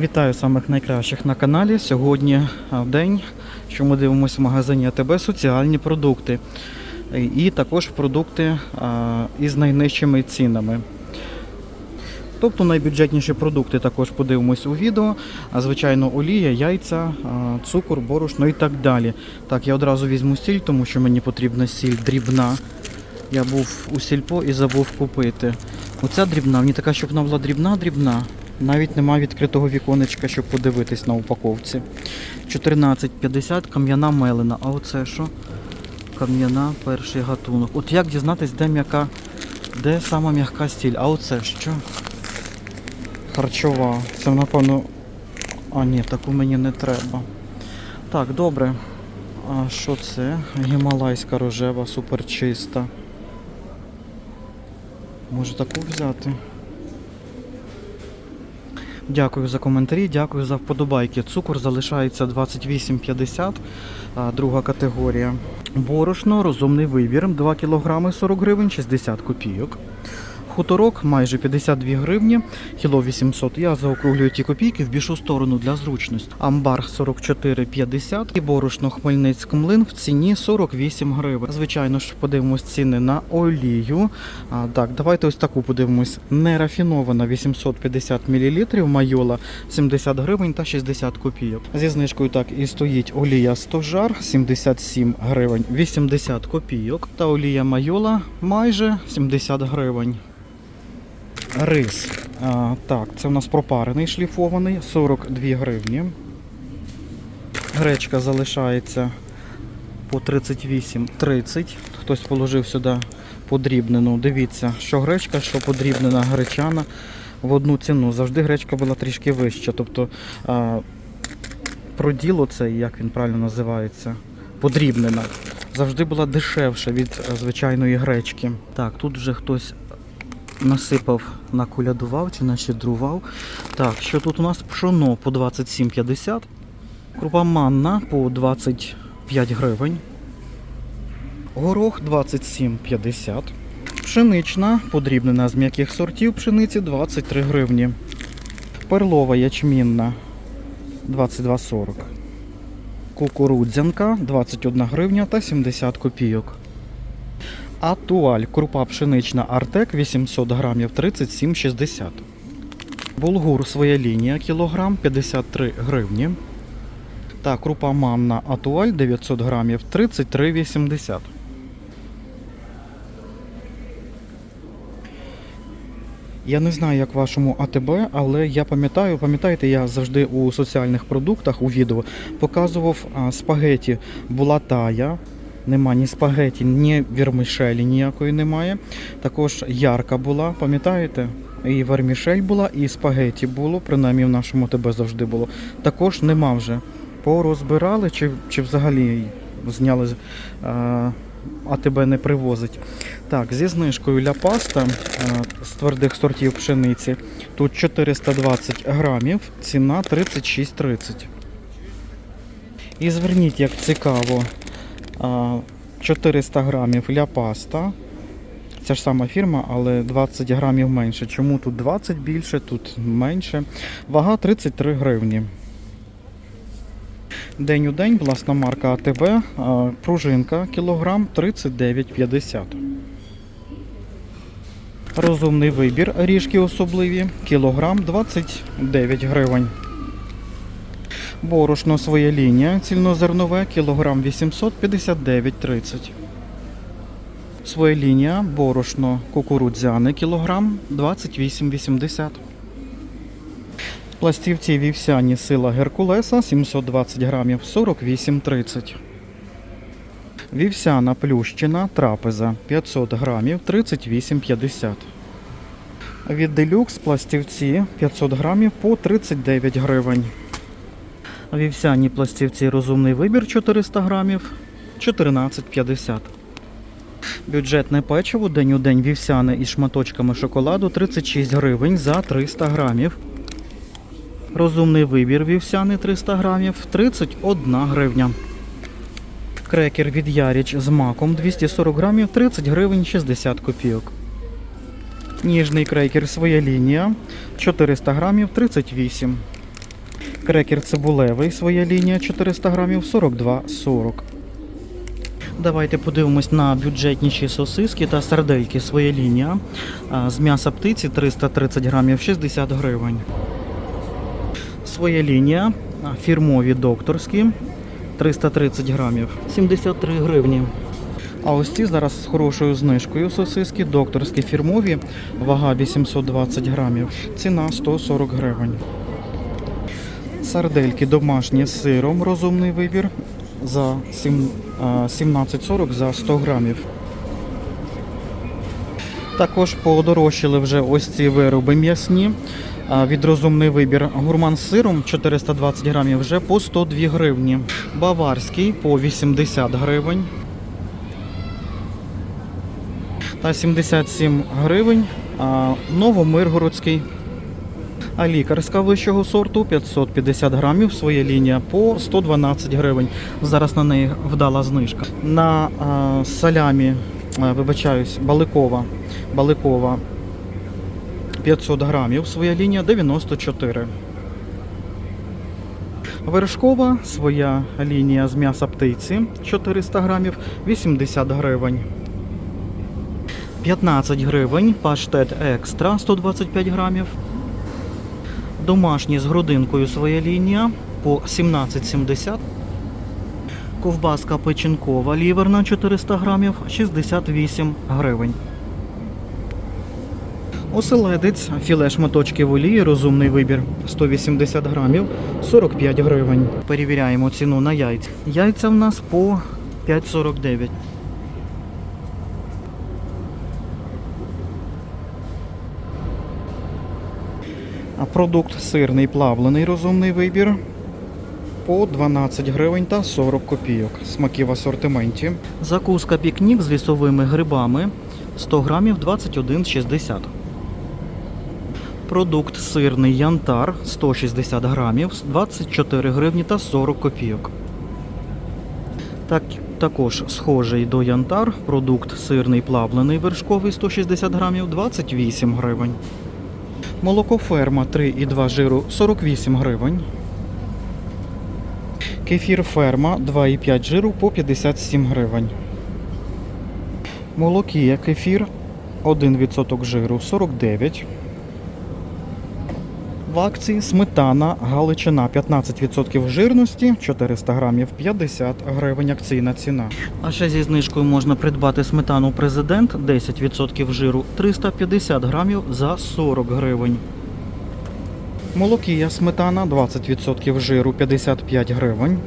Вітаю самих найкращих на каналі. Сьогодні в день, що ми дивимося в магазині АТБ соціальні продукти. І- також продукти із найнижчими цінами. Тобто найбюджетніші продукти також подивимось у відео. А звичайно, олія, яйця, а, цукор, борошно і так далі. Так, я одразу візьму сіль, тому що мені потрібна сіль дрібна. Я був у сільпо і забув купити. Оця дрібна, мені така, щоб вона була дрібна-дрібна. Навіть нема відкритого віконечка, щоб подивитись на упаковці. 14,50 кам'яна мелина. А оце що? Кам'яна перший гатунок. От як дізнатись, де м'яка, де сама м'яка стіль? А оце що? Харчова. Це напевно. А ні, таку мені не треба. Так, добре. А що це? Гімалайська рожева, суперчиста. Може таку взяти? Дякую за коментарі, дякую за вподобайки. Цукор залишається 28,50, друга категорія. Борошно, розумний вибір, 2 кг 40 гривень 60 копійок. Хуторок майже 52 гривні, кіло 800. Я заокруглюю ті копійки в більшу сторону для зручності. Амбар 44,50 і борошно Хмельницький млин в ціні 48 гривень. Звичайно ж, подивимось ціни на олію. А, так, давайте ось таку подивимось. Нерафінована 850 мл, майола 70 гривень та 60 копійок. Зі знижкою так і стоїть олія стожар 77 гривень 80 копійок. Та олія майола майже 70 гривень. Рис. А, так, це у нас пропарений шліфований 42 гривні. Гречка залишається по 38,30. Хтось положив сюди подрібнену. Дивіться, що гречка, що подрібнена гречана в одну ціну. Завжди гречка була трішки вища. Тобто а, проділо це, як він правильно називається, подрібнена. Завжди була дешевша від е, звичайної гречки. Так, тут вже хтось насипав, накулядував чи нащедрував. Так, що тут у нас пшоно по 27,50. Крупа манна по 25 гривень. Горох 27,50. Пшенична, подрібнена з м'яких сортів пшениці 23 гривні. Перлова ячмінна 22,40. Кукурудзянка 21 гривня та 70 копійок. А туаль крупа пшенична Артек 800 грамів 37,60. Булгур своя лінія кілограм 53 гривні. Та крупа манна Атуаль 900 грамів 33,80. Я не знаю, як вашому АТБ, але я пам'ятаю, пам'ятаєте, я завжди у соціальних продуктах у відео показував спагеті була тая. Нема ні спагеті, ні вірмішелі ніякої немає. Також ярка була, пам'ятаєте? І вермішель була, і спагеті було, принаймні в нашому АТБ завжди було. Також нема вже. Порозбирали чи, чи взагалі зняли з- а, АТБ не привозить. Так, зі знижкою ля паста е, з твердих сортів пшениці. Тут 420 грамів, ціна 36,30. І зверніть, як цікаво, а, 400 грамів ля паста. Ця ж сама фірма, але 20 грамів менше. Чому тут 20 більше, тут менше. Вага 33 гривні. День у день, власна марка АТБ, пружинка кілограм 39,50. Розумний вибір, ріжки особливі, кілограм 29 гривень. Борошно своя лінія, цільнозернове, кілограм 859,30. Своя лінія, борошно кукурудзяне, кілограм 28,80. Пластівці вівсяні сила Геркулеса 720 грамів 48,30. Вівсяна плющина трапеза 500 грамів 38,50. Від делюкс пластівці 500 грамів по 39 гривень. Вівсяні пластівці розумний вибір 400 грамів 14,50. Бюджетне печиво день у день вівсяне із шматочками шоколаду 36 гривень за 300 грамів. Розумний вибір вівсяний 300 грамів 31 гривня. Крекер від Яріч з маком 240 грамів 30 гривень 60 копійок. Ніжний крекер своя лінія 400 грамів 38. Крекер цибулевий, своя лінія 400 грамів 42,40. Давайте подивимось на бюджетніші сосиски та сардельки. Своя лінія. З м'яса птиці 330 грамів 60 гривень. Своя лінія. Фірмові докторські 330 грамів 73 гривні. А ось ці зараз з хорошою знижкою сосиски, докторські фірмові, вага 820 грамів, ціна 140 гривень. Сардельки домашні з сиром, розумний вибір за 17,40 за 100 грамів. Також подорожчали вже ось ці вироби м'ясні. Від розумний вибір гурман з сиром 420 грамів вже по 102 гривні. Баварський по 80 гривень. Та 77 гривень. Новомиргородський. А лікарська вищого сорту 550 грамів, своя лінія по 112 гривень. Зараз на неї вдала знижка. На а, салямі, а, вибачаюсь, баликова, баликова 500 грамів, своя лінія 94. Вершкова своя лінія з м'яса птиці 400 грамів 80 гривень. 15 гривень паштет екстра 125 грамів. Домашній з грудинкою своя лінія по 17,70. Ковбаска печінкова ліверна 400 грамів 68 гривень. Оселедець, філе шматочки в олії, розумний вибір 180 грамів 45 гривень. Перевіряємо ціну на яйця. Яйця в нас по 5,49. Продукт сирний плавлений розумний вибір по 12 гривень та 40 копійок. Смаки в асортименті. Закуска пікнік з лісовими грибами 100 грамів 21,60. Продукт сирний янтар 160 грамів 24 гривні та 40 копійок. Так, також схожий до янтар продукт сирний плавлений вершковий 160 грамів 28 гривень. Молоко ферма 3,2 жиру 48 гривень. Кефір ферма 2,5 жиру по 57 гривень. Молокія кефір 1% жиру 49. В акції сметана Галичина 15% жирності 400 грамів 50 гривень акційна ціна. А ще зі знижкою можна придбати сметану президент 10% жиру 350 грамів за 40 гривень. Молокія сметана 20% жиру 55 гривень.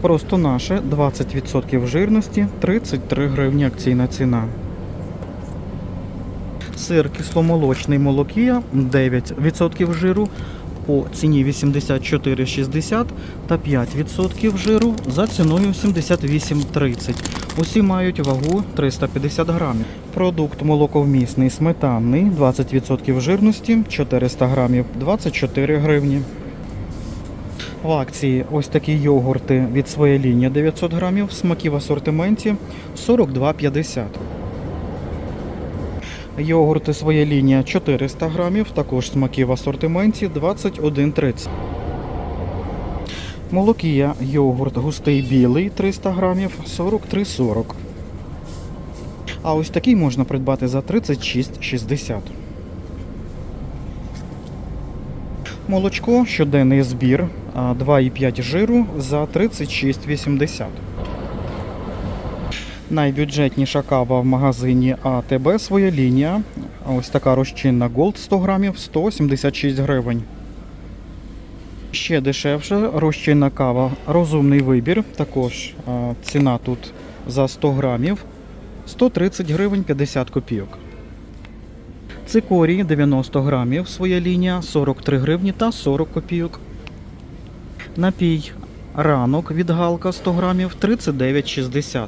Просто наше 20% жирності 33 гривні акційна ціна. Сир кисломолочний молокія 9% жиру по ціні 84,60 та 5% жиру за ціною 78,30. Усі мають вагу 350 грамів. Продукт молоковмісний сметанний 20% жирності 400 грамів 24 гривні. В акції ось такі йогурти від своєї лінії 900 грамів, смаки в асортименті 42,50. Йогурти своя лінія 400 грамів, також смаки в асортименті 21,30. Молокія йогурт густий білий 300 грамів 43,40. А ось такий можна придбати за 36,60. Молочко щоденний збір 2,5 жиру за 36,80. Найбюджетніша кава в магазині АТБ своя лінія. Ось така розчинна Gold 100 грамів 176 гривень. Ще дешевше розчинна кава розумний вибір. Також ціна тут за 100 грамів 130 гривень 50 копійок. Цикорій 90 грамів своя лінія 43 гривні та 40 копійок. Напій ранок від галка 100 грамів 39,60.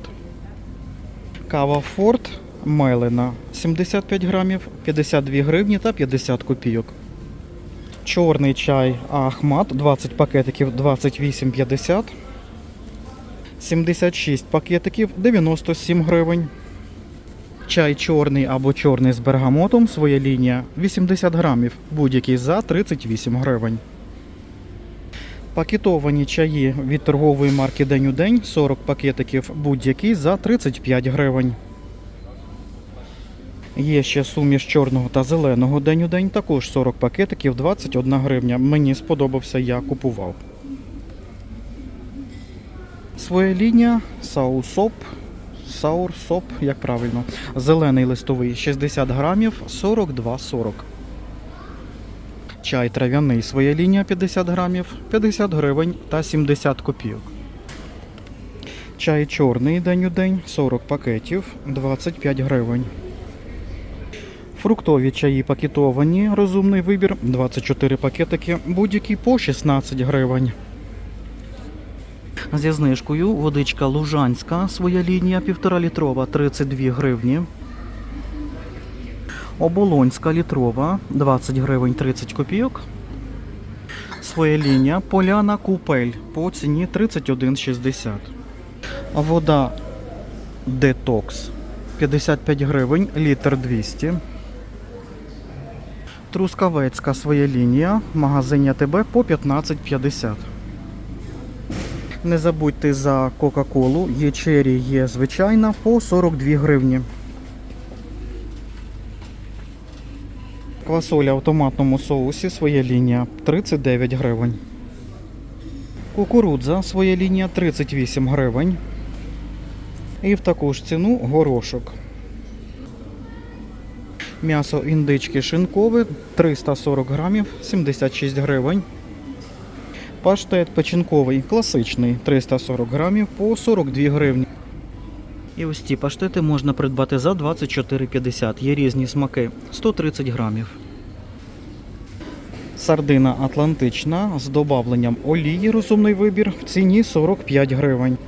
Кава Форт Мелена 75 грамів 52 гривні та 50 копійок. Чорний чай Ахмат 20 пакетиків 28,50. 76 пакетиків 97 гривень. Чай чорний або чорний з бергамотом, своя лінія 80 грамів, будь-який за 38 гривень. Пакетовані чаї від торгової марки День у день 40 пакетиків будь-який за 35 гривень. Є ще суміш чорного та зеленого день у день, також 40 пакетиків 21 гривня. Мені сподобався, я купував. Своя лінія Саусоп. Саурсоп, як правильно. Зелений листовий 60 грамів 42,40. Чай трав'яний своя лінія 50 грамів 50 гривень та 70 копійок. Чай чорний день у день 40 пакетів 25 гривень. Фруктові чаї пакетовані, розумний вибір 24 пакетики, будь-які по 16 гривень. Зі знижкою водичка Лужанська, своя лінія 1,5 літрова 32 гривні. Оболонська літрова 20 гривень 30 копійок. Своя лінія Поляна Купель по ціні 31,60. Вода Детокс 55 гривень, літр 200. Трускавецька своя лінія в магазині АТБ по 15,50. Не забудьте за Кока-Колу. Є чері, є звичайна по 42 гривні. Квасоля в томатному соусі своя лінія 39 гривень. Кукурудза своя лінія 38 гривень. І в таку ж ціну горошок. М'ясо індички шинкове 340 грамів 76 гривень. Паштет печінковий класичний 340 грамів по 42 гривні. І ось ці паштети можна придбати за 24,50. Є різні смаки 130 грамів. Сардина Атлантична з добавленням олії розумний вибір в ціні 45 гривень.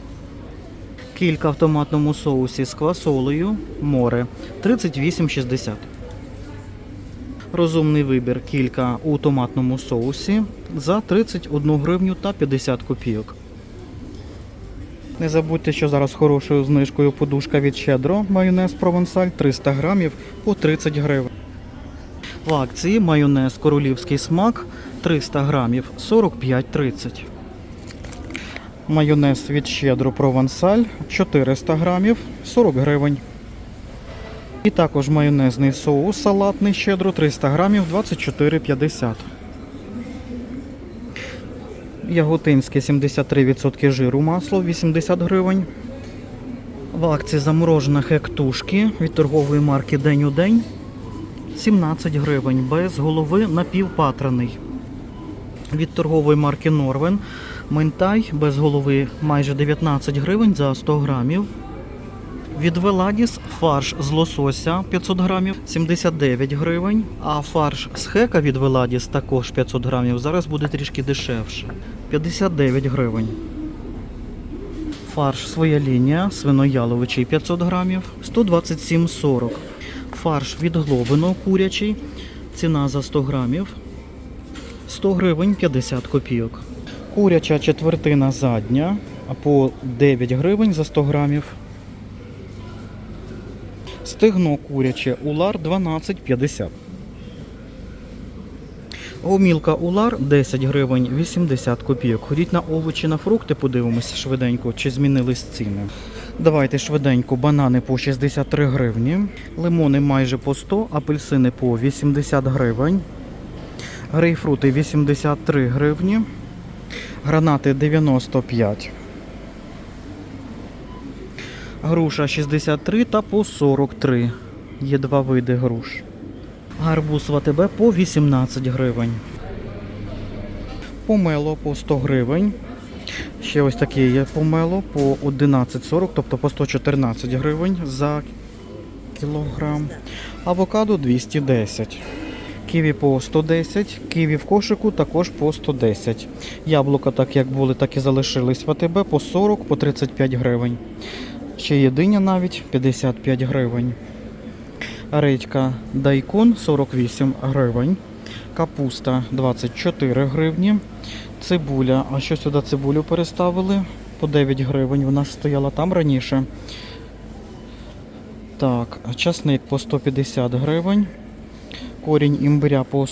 Кілька в томатному соусі з квасолею море 38,60. Розумний вибір кілька у томатному соусі за 31 гривню та 50 копійок. Не забудьте, що зараз хорошою знижкою подушка від Щедро, майонез провансаль 300 грамів по 30 гривень. В акції майонез королівський смак 300 грамів 45,30. Майонез від Щедро провансаль 400 грамів 40 гривень. І також майонезний соус салатний щедро 300 грамів 24,50. Яготинське 73% жиру масло 80 гривень. В акції заморожена хектушки від торгової марки День у день 17 гривень. Без голови напівпатраний. Від торгової марки Норвен Ментай без голови майже 19 гривень за 100 грамів. Від Веладіс фарш з лосося 500 грамів 79 гривень. А фарш з хека від Веладіс також 500 грамів. Зараз буде трішки дешевше. 59 гривень. Фарш своя лінія, свинояловичий 500 грамів, 127,40. Фарш від Глобино курячий. Ціна за 100 грамів 100 гривень 50 копійок. Куряча четвертина задня по 9 гривень за 100 грамів. Стегно куряче улар 12,50. Гомілка улар 10 гривень 80 копійок. Ходіть на овочі, на фрукти, подивимося швиденько, чи змінились ціни. Давайте швиденько банани по 63 гривні, лимони майже по 100, апельсини по 80 гривень, грейпфрути 83 гривні, гранати 95 Груша 63 та по 43. Є два види груш. Гарбуз в АТБ по 18 гривень. Помело по 100 гривень. Ще ось таке є помело по 11,40, тобто по 114 гривень за кілограм. Авокадо 210. Ківі по 110, ківі в кошику також по 110. Яблука, так як були, так і залишились в АТБ по 40, по 35 гривень. Ще є диня навіть 55 гривень. Редька дайкон 48 гривень. Капуста 24 гривні. Цибуля. А що сюди цибулю переставили? По 9 гривень. Вона стояла там раніше. Так, часник по 150 гривень. Корінь імбиря по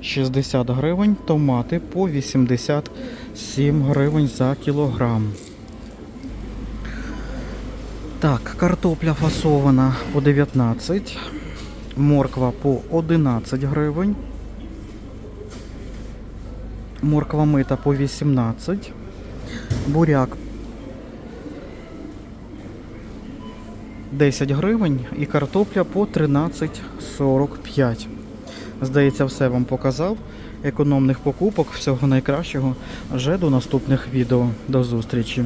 60 гривень, томати по 87 гривень за кілограм. Так, картопля фасована по 19, морква по 11 гривень. Морква мита по 18, буряк 10 гривень і картопля по 13,45. Здається, все вам показав. Економних покупок, всього найкращого. Вже до наступних відео. До зустрічі!